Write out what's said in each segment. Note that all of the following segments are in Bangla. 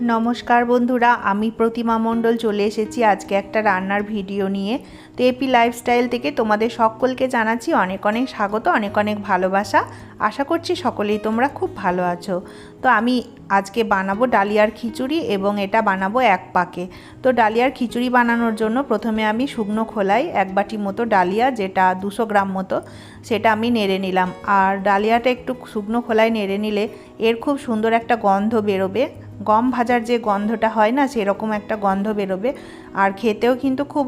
নমস্কার বন্ধুরা, আমি প্রতিমা মণ্ডল চলে এসেছি আজকে একটা রান্নার ভিডিও নিয়ে। তো এপি লাইফস্টাইল থেকে তোমাদের সকলকে জানাচ্ছি অনেক অনেক স্বাগত, অনেক অনেক ভালোবাসা। আশা করছি সকলেই তোমরা খুব ভালো আছো। তো আমি আজকে বানাবো ডালিয়ার খিচুড়ি এবং এটা বানাবো এক পাকে। তো ডালিয়ার খিচুড়ি বানানোর জন্য প্রথমে আমি শুকনো খোলাই এক বাটি মতো ডালিয়া, যেটা দুশো গ্রাম মতো, সেটা আমি নেড়ে নিলাম। আর ডালিয়াটা একটু শুকনো খোলায় নেড়ে নিলে এর খুব সুন্দর একটা গন্ধ বেরোবে। গম ভাজার যে গন্ধটা হয় না, সেরকম একটা গন্ধ বেরোবে আর খেতেও কিন্তু খুব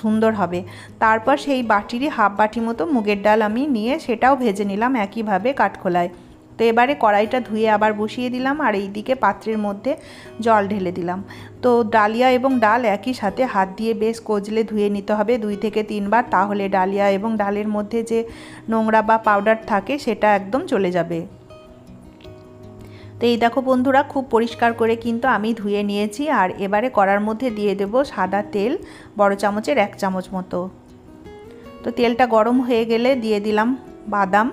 সুন্দর হবে। তারপর সেই বাটিরই হাফ বাটি মতো মুগের ডাল আমি নিয়ে সেটাও ভেজে নিলাম একইভাবে কাঠখোলায়। তো এবারে কড়াইটা ধুয়ে আবার বসিয়ে দিলাম আর এই দিকে পাত্রের মধ্যে জল ঢেলে দিলাম। তো ডালিয়া এবং ডাল একই সাথে হাত দিয়ে বেশ কজলে ধুয়ে নিতে হবে দুই থেকে তিনবার, তাহলে ডালিয়া এবং ডালের মধ্যে যে নোংরা বা পাউডার থাকে, সেটা একদম চলে যাবে। তো এই দেখো বন্ধুরা, খুব পরিষ্কার করে কিন্তু আমি ধুয়ে নিয়েছি আর এবারে কড়ার মধ্যে দিয়ে দেব সাদা তেল, বড় চামচের এক চামচ মতো। তো তেলটা গরম হয়ে গেলে দিয়ে দিলাম বাদাম।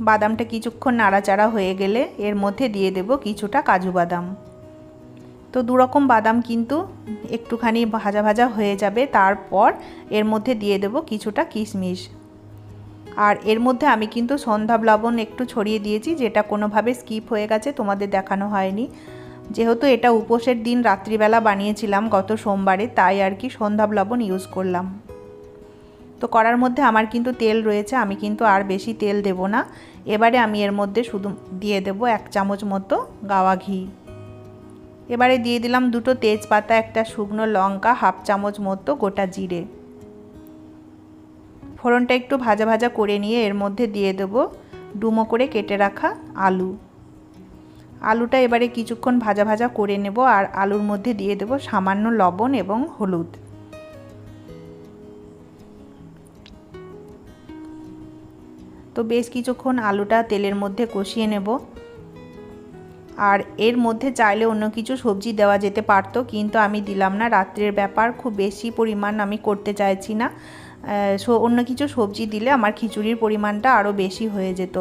বাদামটা কিছুক্ষণ নাড়াচাড়া হয়ে গেলে এর মধ্যে দিয়ে দেব কিছুটা কাজু বাদাম। তো দুরকম বাদাম কিন্তু একটুখানি ভাজা ভাজা হয়ে যাবে, তারপর এর মধ্যে দিয়ে দেব কিছুটা কিশমিশ। আর এর মধ্যে আমি কিন্তু সন্ধ্যা লবণ একটু ছড়িয়ে দিয়েছি, যেটা কোনোভাবে স্কিপ হয়ে গেছে, তোমাদের দেখানো হয়নি। যেহেতু এটা উপোসের দিন, রাত্রিবেলা বানিয়েছিলাম গত সোমবারে, তাই আর কি সন্ধ্যা লবণ ইউজ করলাম। তো করার মধ্যে আমার কিন্তু তেল রয়েছে, আমি কিন্তু আর বেশি তেল দেব না। এবারে আমি এর মধ্যে শুধু দিয়ে দেব এক চামচ মতো গাওয়া ঘি। এবারে দিয়ে দিলাম দুটো তেজপাতা, একটা শুকনো লঙ্কা, হাফ চামচ মতো গোটা জিরে। ফোড়নটা একটু ভাজা ভাজা করে নিয়ে এর মধ্যে দিয়ে দেব। ডুমো করে কেটে রাখা আলু। আলুটা এবারে কিছুক্ষণ ভাজা ভাজা করে নেব আর আলুর মধ্যে দিয়ে দেব সামান্য লবণ এবং হলুদ। তো বেশ কিছুক্ষণ আলুটা তেলের মধ্যে কষিয়ে নেব। আর এর মধ্যে চাইলে অন্য কিছু সবজি দেওয়া যেতে পারতো, কিন্তু আমি দিলাম না। রাত্রের ব্যাপার, খুব বেশি পরিমাণ আমি করতে চাইছি না। অন্য কিছু সবজি দিলে আমার খিচুড়ির পরিমাণটা আরও বেশি হয়ে যেত।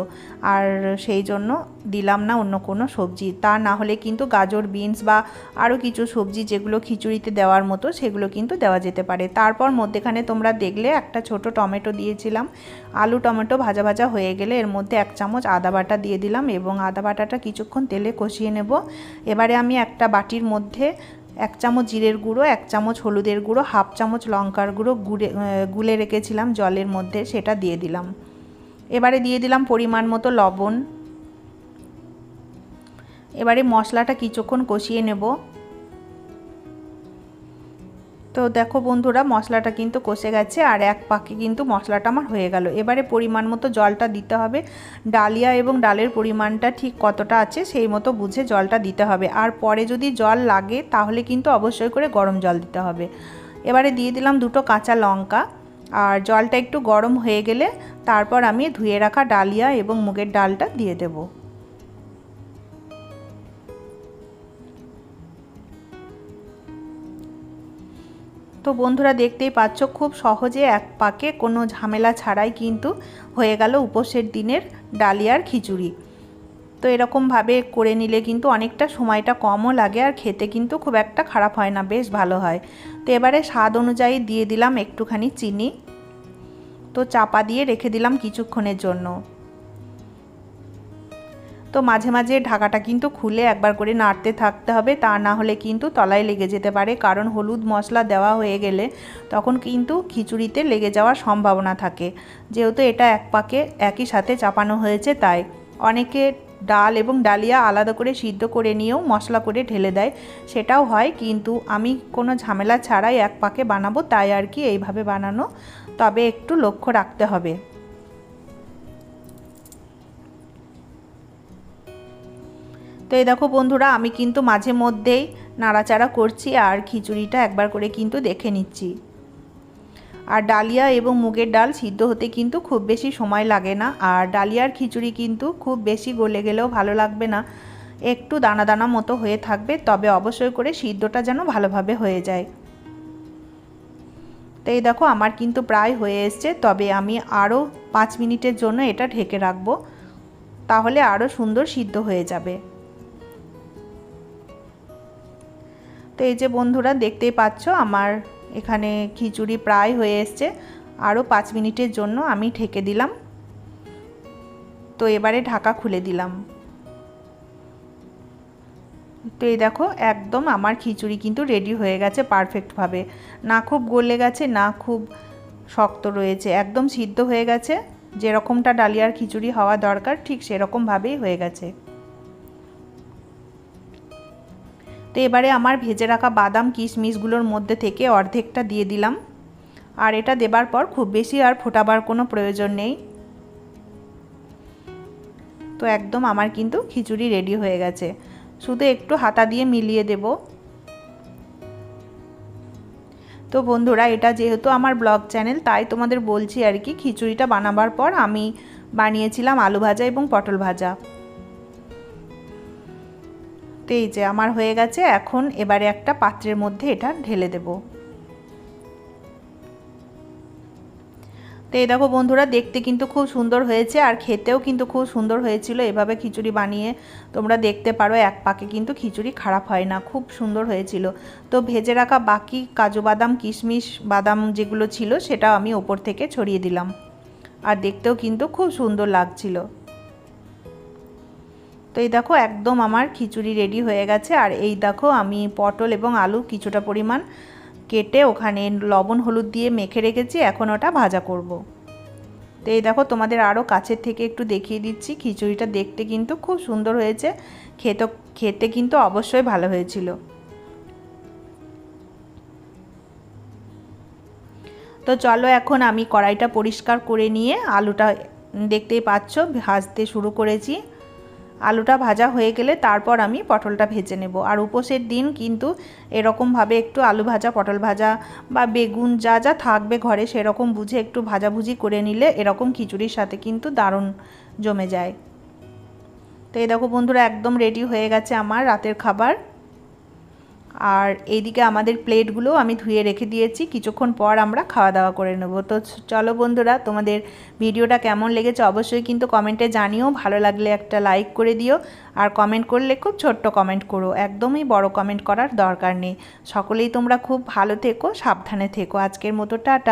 আর সেই জন্য দিলাম না অন্য কোনো সবজি। তা না হলে কিন্তু গাজর, বিনস বা আরও কিছু সবজি যেগুলো খিচুড়িতে দেওয়ার মতো, সেগুলো কিন্তু দেওয়া যেতে পারে। তারপর মধ্যেখানে তোমরা দেখলে একটা ছোট টমেটো দিয়েছিলাম। আলু, টমেটো ভাজা ভাজা হয়ে গেলে এর মধ্যে এক চামচ আদা বাটা দিয়ে দিলাম এবং আদা বাটাটা কিছুক্ষণ তেলে কষিয়ে নেব। এবারে আমি একটা বাটির মধ্যে এক চামচ জিরের গুঁড়ো, এক চামচ হলুদের গুঁড়ো, হাফ চামচ লঙ্কার গুঁড়ো গুড়ে গুলে রেখেছিলাম জলের মধ্যে, সেটা দিয়ে দিলাম। এবারে দিয়ে দিলাম পরিমাণ মতো লবণ। এবারে মশলাটা কিছুক্ষণ কষিয়ে নেব। তো দেখো বন্ধুরা, মশলাটা কিন্তু কষে গেছে আর এক পাকে কিন্তু মশলাটা আমার হয়ে গেল। এবারে পরিমাণ মতো জলটা দিতে হবে। ডালিয়া এবং ডালের পরিমাণটা ঠিক কতটা আছে সেই মতো বুঝে জলটা দিতে হবে। আর পরে যদি জল লাগে, তাহলে কিন্তু অবশ্যই করে গরম জল দিতে হবে। এবারে দিয়ে দিলাম দুটো কাঁচা লঙ্কা। আর জলটা একটু গরম হয়ে গেলে তারপর আমি ধুয়ে রাখা ডালিয়া এবং মুগের ডালটা দিয়ে দেবো। তো বন্ধুরা দেখতেই পাচ্ছ, খুব সহজে এক পাকে কোনো ঝামেলা ছাড়াই কিন্তু হয়ে গেল উপোসের দিনের ডালিয়ার খিচুড়ি। তো এরকমভাবে করে নিলে কিন্তু অনেকটা সময়টা কমও লাগে আর খেতে কিন্তু খুব একটা খারাপ হয় না, বেশ ভালো হয়। তো এবারে স্বাদ অনুযায়ী দিয়ে দিলাম একটুখানি চিনি। তো চাপা দিয়ে রেখে দিলাম কিছুক্ষণের জন্য। তো মাঝে মাঝে ঢাকাটা কিন্তু খুলে একবার করে নাড়তে থাকতে হবে। তা না হলে কিন্তু তলায় লেগে যেতে পারে। কারণ হলুদ মশলা দেওয়া হয়ে গেলে তখন কিন্তু খিচুড়িতে লেগে যাওয়ার সম্ভাবনা থাকে। যেহেতু এটা এক পাকে একই সাথে চাপানো হয়েছে তাই অনেকে ডাল এবং ডালিয়া আলাদা করে সিদ্ধ করে নিয়েও মশলা করে ঢেলে দেয়। সেটাও হয় কিন্তু আমি কোনো ঝামেলা ছাড়াই এক পাকে বানাবো, তাই আর কি এইভাবে বানানো। তবে একটু লক্ষ্য রাখতে হবে। তো এই দেখো বন্ধুরা, আমি কিন্তু মাঝে মধ্যেই নাড়াচাড়া করছি আর খিচুড়িটা একবার করে কিন্তু দেখে নিচ্ছি। আর ডালিয়া এবং মুগের ডাল সিদ্ধ হতে কিন্তু খুব বেশি সময় লাগে না আর ডালিয়ার খিচুড়ি কিন্তু খুব বেশি গলে গেলেও ভালো লাগবে না। একটু দানা দানা মতো হয়ে থাকবে, তবে অবশ্যই করে সিদ্ধটা যেন ভালোভাবে হয়ে যায়। তো এই দেখো, আমার কিন্তু প্রায় হয়ে এসছে, তবে আমি আরও পাঁচ মিনিটের জন্য এটা ঢেকে রাখব, তাহলে আরও সুন্দর সিদ্ধ হয়ে যাবে। তো এই যে বন্ধুরা দেখতেই পাচ্ছ, আমার এখানে খিচুড়ি প্রায় হয়ে এসছে। আরও পাঁচ মিনিটের জন্য আমি ঢেকে দিলাম। তো এবারে ঢাকা খুলে দিলাম। তো এই দেখো, একদম আমার খিচুড়ি কিন্তু রেডি হয়ে গেছে পারফেক্টভাবে। না খুব গলে গেছে, না খুব শক্ত রয়েছে, একদম সিদ্ধ হয়ে গেছে। যেরকমটা ডালিয়ার খিচুড়ি হওয়া দরকার, ঠিক সেরকমভাবেই হয়ে গেছে। তো এবারে আমার ভেজে রাখা বাদাম, কিশমিশগুলোর মধ্যে থেকে অর্ধেকটা দিয়ে দিলাম। আর এটা দেবার পর খুব বেশি আর ফোটাবার কোনো প্রয়োজন নেই। তো একদম আমার কিন্তু খিচুড়ি রেডি হয়ে গেছে। শুধু একটু হাতা দিয়ে মিলিয়ে দেব। তো বন্ধুরা, এটা যেহেতু আমার ব্লগ চ্যানেল, তাই তোমাদের বলছি আর কি, খিচুড়িটা বানাবার পর আমি বানিয়েছিলাম আলু ভাজা এবং পটল ভাজা। তো এই যে আমার হয়ে গেছে, এখন এবারে একটা পাত্রের মধ্যে এটা ঢেলে দেবো। তো এই দেখো বন্ধুরা, দেখতে কিন্তু খুব সুন্দর হয়েছে আর খেতেও কিন্তু খুব সুন্দর হয়েছিল। এভাবে খিচুড়ি বানিয়ে তোমরা দেখতে পারো, এক পাকে কিন্তু খিচুড়ি খারাপ হয় না, খুব সুন্দর হয়েছিল। তো ভেজে রাখা বাকি কাজু বাদাম, কিশমিশ বাদাম যেগুলো ছিল সেটা আমি ওপর থেকে ছড়িয়ে দিলাম। আর দেখতেও কিন্তু খুব সুন্দর লাগছিল। তো এই দেখো একদম আমার খিচুড়ি রেডি হয়ে গেছে। আর এই দেখো আমি পটল এবং আলু কিছুটা পরিমাণ কেটে ওখানে লবণ, হলুদ দিয়ে মেখে রেখেছি। এখন ওটা ভাজা করব। তো এই দেখো তোমাদের আরও কাছের থেকে একটু দেখিয়ে দিচ্ছি। খিচুড়িটা দেখতে কিন্তু খুব সুন্দর হয়েছে। খেতে খেতে কিন্তু অবশ্যই ভালো হয়েছিল। তো চলো এখন আমি কড়াইটা পরিষ্কার করে নিয়ে আলুটা দেখতেই পাচ্ছ, ভাজতে শুরু করেছি। আলুটা ভাজা হয়ে গেলে তারপর আমি পটলটা ভেজে নেব। আর উপোসের দিন কিন্তু এরকমভাবে একটু আলু ভাজা, পটল ভাজা বা বেগুন যা যা থাকবে ঘরে সেরকম বুঝে একটু ভাজাভুজি করে নিলে এরকম খিচুড়ির সাথে কিন্তু দারুণ জমে যায়। তো এই দেখো বন্ধুরা, একদম রেডি হয়ে গেছে আমার রাতের খাবার। আর এইদিকে আমাদের প্লেটগুলো আমি ধুয়ে রেখে দিয়েছি, কিছুক্ষণ পর আমরা খাওয়া দাওয়া করে নেব। তো চলো বন্ধুরা, তোমাদের ভিডিওটা কেমন লেগেছে অবশ্যই কিন্তু কমেন্টে জানিও, ভালো লাগলে একটা লাইক করে দিও, আর কমেন্ট করলে খুব ছোট্ট কমেন্ট করো, একদমই বড় কমেন্ট করার দরকার নেই। সকলেই তোমরা খুব ভালো থেকো, সাবধানে থেকো। আজকের মতো টাটা।